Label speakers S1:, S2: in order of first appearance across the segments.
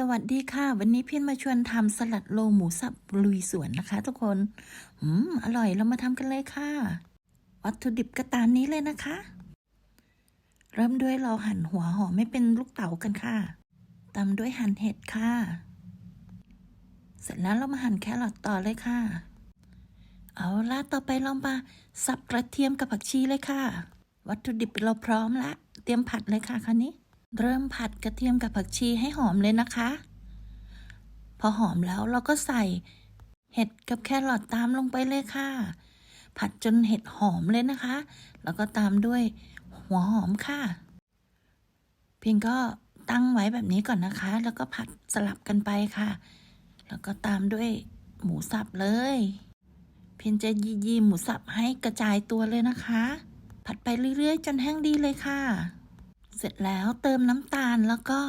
S1: สวัสดีค่ะ วันนี้เพียนมาชวนทำสลัดโลหมูสับลุยสวนนะคะทุกคนอืมอร่อยเรามาทำกันเลยค่ะ วัตถุดิบก็ตามนี้เลยนะคะ เริ่มด้วยเราหั่นหัวหอมไม่เป็นลูกเต๋ากันค่ะตามด้วยหั่นเห็ดค่ะ เสร็จแล้วเรามาหั่นแครอทต่อเลยค่ะ เอาละต่อไปเรามาสับกระเทียมกับผักชีเลยค่ะ วัตถุดิบเราพร้อมละเตรียมผัดเลยค่ะคราวนี้ เริ่มผัดกระเทียมกับผักชีให้หอมเลยนะคะ พอหอมแล้วเราก็ใส่เห็ดกับแครอทตามลงไปเลยค่ะ ผัดจนเห็ดหอมเลยนะคะ แล้วก็ตามด้วยหัวหอมค่ะ เพียงก็ตั้งไว้แบบนี้ก่อนนะคะ แล้วก็ผัดสลับกันไปค่ะ แล้วก็ตามด้วยหมูสับเลย เพียงจะยียีหมูสับให้กระจายตัวเลยนะคะ ผัดไปเรื่อยๆ จนแห้งดีเลยค่ะ เสร็จแล้วเติมน้ำตาลแล้วก็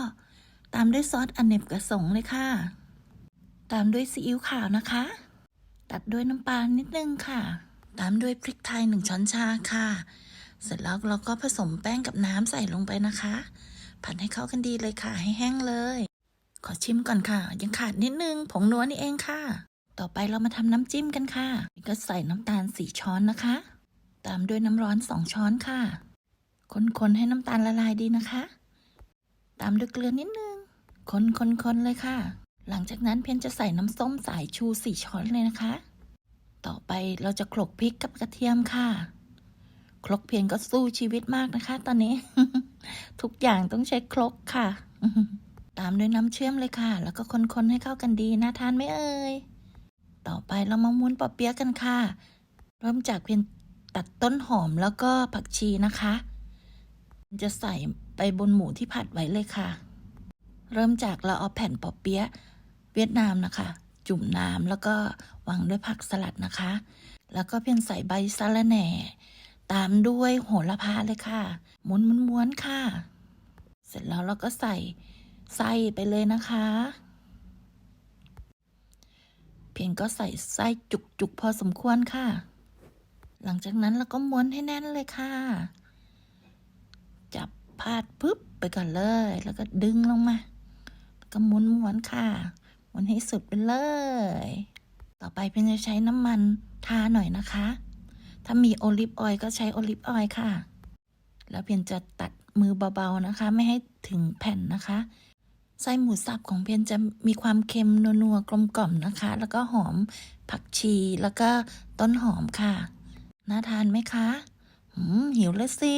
S1: ตามด้วยซอสอเนกประสงค์เลยค่ะ ตามด้วยซีอิ๊วขาวนะคะ ตัดด้วยน้ำปลานิดนึงค่ะ ตามด้วยพริกไทยหนึ่งช้อนชาค่ะ เสร็จแล้วเราก็ผสมแป้งกับน้ำใส่ลงไปนะคะ ผัดให้เข้ากันดีเลยค่ะ ให้แห้งเลย ขอชิมก่อนค่ะ ยังขาดนิดนึงผงนัวนี่เองค่ะ ต่อไปเรามาทำน้ำจิ้มกันค่ะ ก็ใส่น้ำตาลสี่ช้อนนะคะ ตามด้วยน้ำร้อนสองช้อนค่ะ คนๆให้น้ำตาลละลายดีนะคะ ตามด้วยเกลือนิดนึง คนๆๆเลยค่ะ หลังจากนั้นเพียนจะใส่น้ำส้มสายชูสี่ช้อนเลยนะคะ ต่อไปเราจะโขลกพริกกับกระเทียมค่ะครกเพียนก็สู้ชีวิตมากนะคะ ตอนนี้ ทุกอย่างต้องใช้ครกค่ะ ตามด้วยน้ำเชื่อมเลยค่ะ แล้วก็คนๆให้เข้ากันดีน่าทานไหมเอ่ยต่อไปเรามาม้วนปอเปี๊ยะกันค่ะ เริ่มจากเพียงตัดต้นหอมแล้วก็ผักชีนะคะ จะใส่ไปบนหมูที่ผัดไว้เลยค่ะ เริ่มจากเราเอาแผ่นปอเปี๊ยะเวียดนามนะคะ จุ่มน้ำแล้วก็วางด้วยผักสลัดนะคะ แล้วก็เพียงใส่ใบสะระแหน่ ตามด้วยโหระพาเลยค่ะม้วนม้วนๆค่ะ เสร็จแล้วเราก็ใส่ไส้ไปเลยนะคะ เพียงก็ใส่ไส้จุกๆพอสมควรค่ะ หลังจากนั้นเราก็ม้วนให้แน่นเลยค่ะาดปุ๊บไปก่อนเลย แล้วก็ดึงลงมาก็หม้วนม้วนค่ะหม้วนให้สุดไปเลย ต่อไปเป็นจะใช้น้ำมันทาหน่อยนะคะ ถ้ามีโอลิฟออยล์ก็ใช้โอลิฟออยล์ค่ะ แล้วเพียนจะตัดมือเบาๆนะคะ ไม่ให้ถึงแผ่นนะคะไส้หมูสับของเพียนจะมีความเค็มนัวๆกลมกล่อมนะคะ แล้วก็หอมผักชีแล้วก็ต้นหอมค่ะ น่าทานไหมคะหืมหิวแล้วสิ